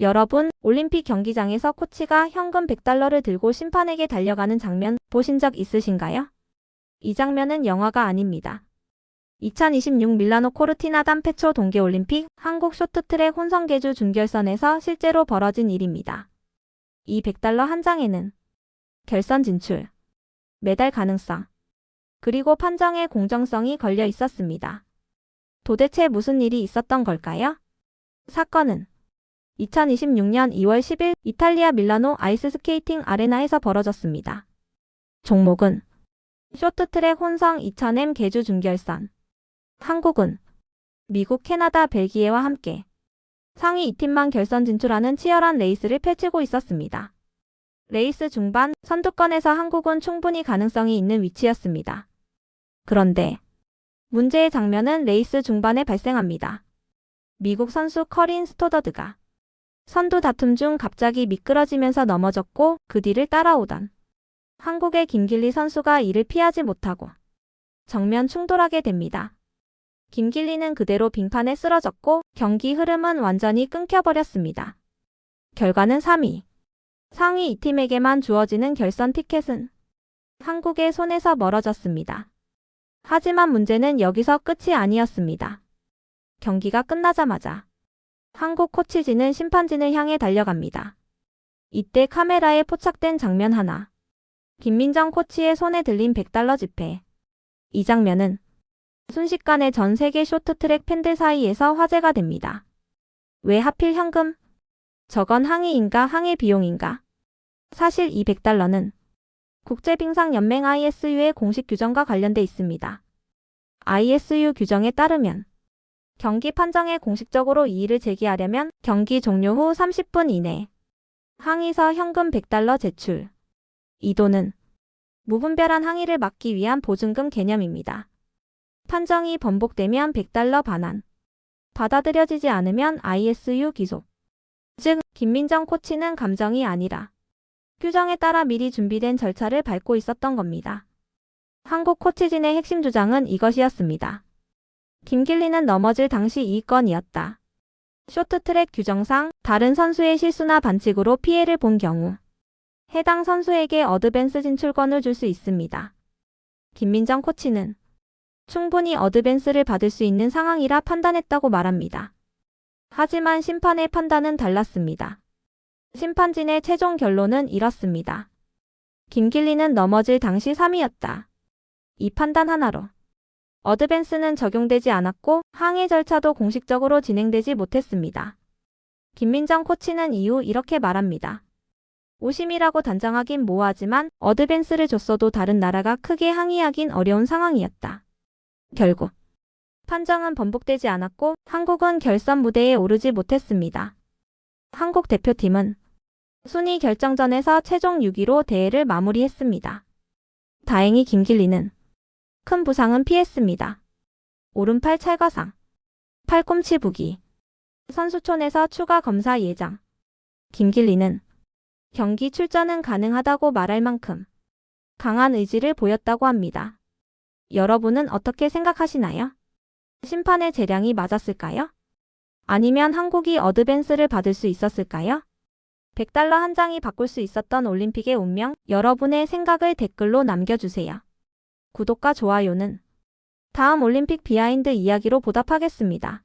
여러분, 올림픽 경기장에서 코치가 현금 100달러를 들고 심판에게 달려가는 장면 보신 적 있으신가요? 이 장면은 영화가 아닙니다. 2026 밀라노 코르티나 단페초 동계올림픽 한국 쇼트트랙 혼성계주 준결선에서 실제로 벌어진 일입니다. 이 100달러 한 장에는 결선 진출, 메달 가능성, 그리고 판정의 공정성이 걸려 있었습니다. 도대체 무슨 일이 있었던 걸까요? 사건은 2026년 2월 10일 이탈리아 밀라노 아이스 스케이팅 아레나에서 벌어졌습니다. 종목은 쇼트트랙 혼성 2000M 계주 준결선. 한국은 미국, 캐나다, 벨기에와 함께 상위 2팀만 결선 진출하는 치열한 레이스를 펼치고 있었습니다. 레이스 중반 선두권에서 한국은 충분히 가능성이 있는 위치였습니다. 그런데 문제의 장면은 레이스 중반에 발생합니다. 미국 선수 커린 스토더드가 선두 다툼 중 갑자기 미끄러지면서 넘어졌고 그 뒤를 따라오던 한국의 김길리 선수가 이를 피하지 못하고 정면 충돌하게 됩니다. 김길리는 그대로 빙판에 쓰러졌고 경기 흐름은 완전히 끊겨버렸습니다. 결과는 3위. 상위 2팀에게만 주어지는 결선 티켓은 한국의 손에서 멀어졌습니다. 하지만 문제는 여기서 끝이 아니었습니다. 경기가 끝나자마자 한국 코치진은 심판진을 향해 달려갑니다. 이때 카메라에 포착된 장면 하나. 김민정 코치의 손에 들린 100달러 지폐. 이 장면은 순식간에 전 세계 쇼트트랙 팬들 사이에서 화제가 됩니다. 왜 하필 현금? 저건 항의인가 항해 비용인가? 사실 이 100달러는 국제빙상연맹 ISU의 공식 규정과 관련돼 있습니다. ISU 규정에 따르면 경기 판정에 공식적으로 이의를 제기하려면 경기 종료 후 30분 이내 항의서 현금 100달러 제출. 이 돈은 무분별한 항의를 막기 위한 보증금 개념입니다. 판정이 번복되면 100달러 반환. 받아들여지지 않으면 ISU 기속. 즉, 김민정 코치는 감정이 아니라 규정에 따라 미리 준비된 절차를 밟고 있었던 겁니다. 한국 코치진의 핵심 주장은 이것이었습니다. 김길리는 넘어질 당시 이 건이었다. 쇼트트랙 규정상 다른 선수의 실수나 반칙으로 피해를 본 경우 해당 선수에게 어드밴스 진출권을 줄 수 있습니다. 김민정 코치는 충분히 어드밴스를 받을 수 있는 상황이라 판단했다고 말합니다. 하지만 심판의 판단은 달랐습니다. 심판진의 최종 결론은 이렇습니다. 김길리는 넘어질 당시 3위였다. 이 판단 하나로 어드밴스는 적용되지 않았고 항해 절차도 공식적으로 진행되지 못했습니다. 김민정 코치는 이후 이렇게 말합니다. 오심이라고 단정하긴 뭐하지만 어드밴스를 줬어도 다른 나라가 크게 항의하긴 어려운 상황이었다. 결국 판정은 번복되지 않았고 한국은 결선 무대에 오르지 못했습니다. 한국 대표팀은 순위 결정전에서 최종 6위로 대회를 마무리했습니다. 다행히 김길리는 큰 부상은 피했습니다. 오른팔 찰과상, 팔꿈치 부기, 선수촌에서 추가 검사 예정. 김길리는 경기 출전은 가능하다고 말할 만큼 강한 의지를 보였다고 합니다. 여러분은 어떻게 생각하시나요? 심판의 재량이 맞았을까요? 아니면 한국이 어드밴스를 받을 수 있었을까요? 100달러 한 장이 바꿀 수 있었던 올림픽의 운명, 여러분의 생각을 댓글로 남겨주세요. 구독과 좋아요는 다음 올림픽 비하인드 이야기로 보답하겠습니다.